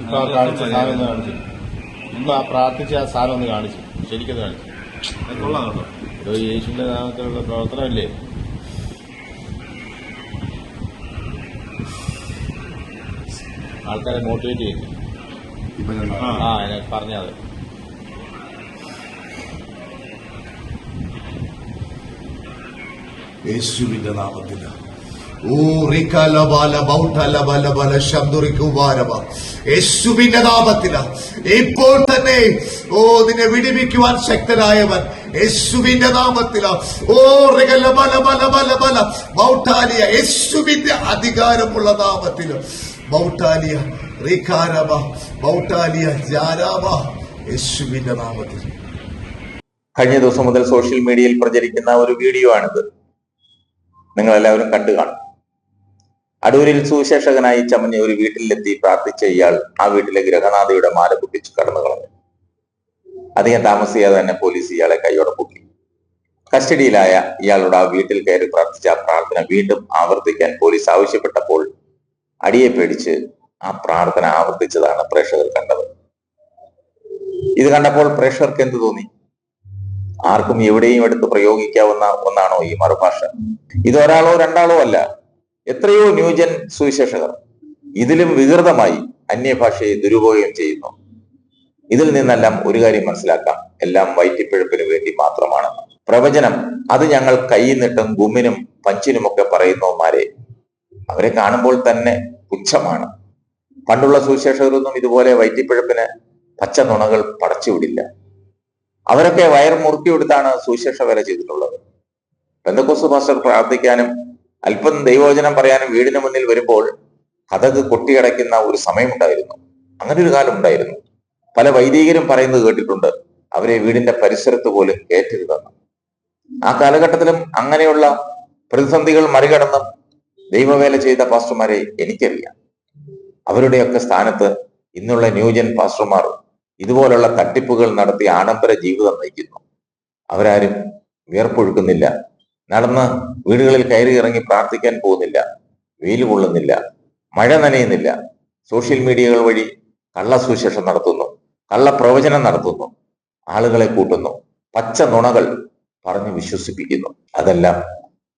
ഇപ്പൊ ആ കാണിച്ച സാധനം ഒന്ന് കാണിച്ചു. ആ പ്രാർത്ഥിച്ച ആ സാധനം ഒന്ന് കാണിച്ചു. ശരിക്കത് കാണിച്ചു. അത് കൊള്ളാം കേട്ടോ. ഇത് യേശുവിന്റെ നാമത്തിലുള്ള പ്രവർത്തനമല്ലേ? ആൾക്കാരെ മോട്ടിവേറ്റ് ചെയ്യുന്നു ആ. എന്നെ അതിനെ പറഞ്ഞത് യേശുവിന്റെ നാമത്തിൽ യേശുവിന്റെ നാമത്തില. ഇപ്പോൾ തന്നെ ഓ നിന്നെ വിടിവിക്കുവാൻ ശക്തനായവൻ യേശുവിന്റെ നാമത്തില. ഓ റികലബല ബല ബല ബല ബൗട്ടാലിയ യേശുവിന്റെ അധികാരമുള്ള നാമത്തിൽ ബൗട്ടാലിയ റീകാരബ ബൗട്ടാലിയ ജാരാബ യേശുവിന്റെ നാമത്തിൽ. കഴിഞ്ഞ ദിവസം മുതൽ സോഷ്യൽ മീഡിയയിൽ പ്രചരിക്കുന്ന ഒരു വീഡിയോ ആണിത്. നിങ്ങൾ എല്ലാവരും കണ്ടു കാണും അടൂരിൽ സുവിശേഷകനായി ചമഞ്ഞ ഒരു വീട്ടിലെത്തി പ്രാർത്ഥിച്ച ഇയാൾ ആ വീട്ടിലെ ഗ്രഹനാഥയുടെ മാല പൊട്ടിച്ചു കടന്നു കളഞ്ഞു. അധികം താമസിയാതെ തന്നെ പോലീസ് ഇയാളെ കൈയോടെ പൊക്കി. കസ്റ്റഡിയിലായ ഇയാളുടെ ആ വീട്ടിൽ കയറി പ്രാർത്ഥിച്ച ആ പ്രാർത്ഥന വീണ്ടും ആവർത്തിക്കാൻ പോലീസ് ആവശ്യപ്പെട്ടപ്പോൾ അടിയെ പേടിച്ച് ആ പ്രാർത്ഥന ആവർത്തിച്ചതാണ് പ്രേക്ഷകർ കണ്ടത്. ഇത് കണ്ടപ്പോൾ പ്രേക്ഷകർക്ക് എന്ത് തോന്നി? ആർക്കും എവിടെയും എടുത്ത് പ്രയോഗിക്കാവുന്ന ഒന്നാണോ ഈ മറുഭാഷ? ഇത് ഒരാളോ രണ്ടാളോ അല്ല. എത്രയോ ന്യൂജൻ സുവിശേഷകർ ഇതിലും വികൃതമായി അന്യഭാഷയെ ദുരുപയോഗം ചെയ്യുന്നു. ഇതിൽ നിന്നെല്ലാം ഒരു കാര്യം മനസ്സിലാക്കാം. എല്ലാം വയറ്റിപ്പിഴപ്പിന് വേണ്ടി മാത്രമാണ്. പ്രവചനം അത് ഞങ്ങൾ കൈന്നിട്ടും ഗുമ്മിനും പഞ്ചിനുമൊക്കെ പറയുന്നവന്മാരെ. അവരെ കാണുമ്പോൾ തന്നെ പുച്ഛമാണ്. പണ്ടുള്ള സുവിശേഷകരൊന്നും ഇതുപോലെ വയറ്റിപ്പിഴപ്പിന് പച്ച നുണകൾ പടച്ചുവിടില്ല അവരൊക്കെ വയർ മുറുക്കിയെടുത്താണ് സുവിശേഷ വേല ചെയ്തിട്ടുള്ളത്. പെന്തക്കോസ് പാസ്റ്റർ പ്രാർത്ഥിക്കാനും അല്പം ദൈവവചനം പറയാനും വീടിന് മുന്നിൽ വരുമ്പോൾ കഥക് കൊട്ടിയടയ്ക്കുന്ന ഒരു സമയമുണ്ടായിരുന്നു അങ്ങനെ ഒരു കാലം ഉണ്ടായിരുന്നു. പല വൈദികരും പറയുന്നത് കേട്ടിട്ടുണ്ട്. അവരെ വീടിന്റെ പരിസരത്ത് പോലും കയറ്റരുതെന്ന് ആ കാലഘട്ടത്തിലും അങ്ങനെയുള്ള പ്രതിസന്ധികൾ മറികടന്നും ദൈവവേല ചെയ്ത പാസ്റ്റർമാരെ എനിക്കറിയാം. അവരുടെയൊക്കെ സ്ഥാനത്ത് ഇന്നുള്ള ന്യൂജൻ പാസ്റ്റർമാർ ഇതുപോലുള്ള തട്ടിപ്പുകൾ നടത്തി ആഡംബര ജീവിതം നയിക്കുന്നു. അവരാരും വിയർപ്പൊഴുക്കുന്നില്ല. നടന്ന് വീടുകളിൽ കയറി ഇറങ്ങി പ്രാർത്ഥിക്കാൻ പോകുന്നില്ല. വെയിൽ കൊള്ളുന്നില്ല. മഴ നനയുന്നില്ല. സോഷ്യൽ മീഡിയകൾ വഴി കള്ള സുവിശേഷം നടത്തുന്നു. കള്ള പ്രവചനം നടത്തുന്നു. ആളുകളെ കൂട്ടുന്നു. പച്ച നുണകൾ പറഞ്ഞു വിശ്വസിപ്പിക്കുന്നു. അതെല്ലാം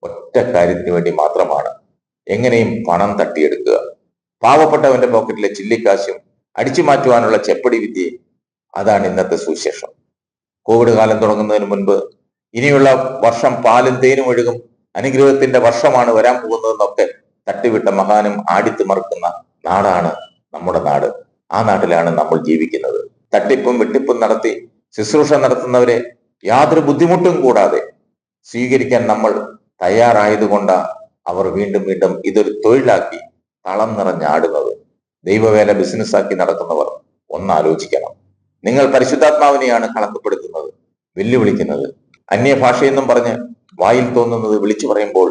ഒറ്റ കാര്യത്തിന് വേണ്ടി മാത്രമാണ്. എങ്ങനെയും പണം തട്ടിയെടുക്കുക. പാവപ്പെട്ടവന്റെ പോക്കറ്റിലെ ചില്ലിക്കാശും അടിച്ചു മാറ്റുവാനുള്ള ചെപ്പടി വിദ്യയും അതാണ് ഇന്നത്തെ സുവിശേഷം. കോവിഡ് കാലം തുടങ്ങുന്നതിന് മുൻപ് ഇനിയുള്ള വർഷം പാലും തേനും ഒഴുകും. അനുഗ്രഹത്തിന്റെ വർഷമാണ് വരാൻ പോകുന്നതെന്നൊക്കെ തട്ടിവിട്ട മഹാനും ആടിത്തുമറുക്കുന്ന നാടാണ് നമ്മുടെ നാട്. ആ നാട്ടിലാണ് നമ്മൾ ജീവിക്കുന്നത്. തട്ടിപ്പും വെട്ടിപ്പും നടത്തി ശുശ്രൂഷ നടത്തുന്നവരെ യാതൊരു ബുദ്ധിമുട്ടും കൂടാതെ സ്വീകരിക്കാൻ നമ്മൾ തയ്യാറായതുകൊണ്ട് അവർ വീണ്ടും വീണ്ടും ഇതൊരു തൊഴിലാക്കി തളം നിറഞ്ഞാടുന്നത് ദൈവവേല ബിസിനസ്സാക്കി നടക്കുന്നവർ ഒന്നാലോചിക്കണം. നിങ്ങൾ പരിശുദ്ധാത്മാവിനെയാണ് കണക്കപ്പെടുത്തുന്നത് വെല്ലുവിളിക്കുന്നത്. അന്യഭാഷയെന്നും പറഞ്ഞ് വായിൽ തോന്നുന്നത് വിളിച്ചു പറയുമ്പോൾ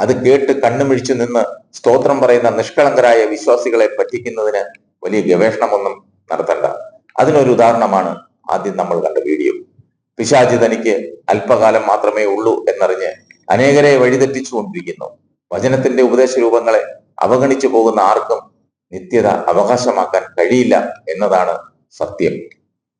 അത് കേട്ട് കണ്ണുമിഴിച്ചു നിന്ന് സ്തോത്രം പറയുന്ന നിഷ്കളങ്കരായ വിശ്വാസികളെ പറ്റിക്കുന്നതിന് വലിയ ഗവേഷണമൊന്നും നടത്തണ്ട. അതിനൊരു ഉദാഹരണമാണ് ആദ്യം നമ്മൾ കണ്ട വീഡിയോ. പിശാചി തനിക്ക് അല്പകാലം മാത്രമേ ഉള്ളൂ എന്നറിഞ്ഞ് അനേകരെ വഴിതെറ്റിച്ചുകൊണ്ടിരിക്കുന്നു. വചനത്തിന്റെ ഉപദേശ രൂപങ്ങളെ അവഗണിച്ചു പോകുന്ന ആർക്കും നിത്യത അവകാശമാക്കാൻ കഴിയില്ല എന്നതാണ് സത്യം.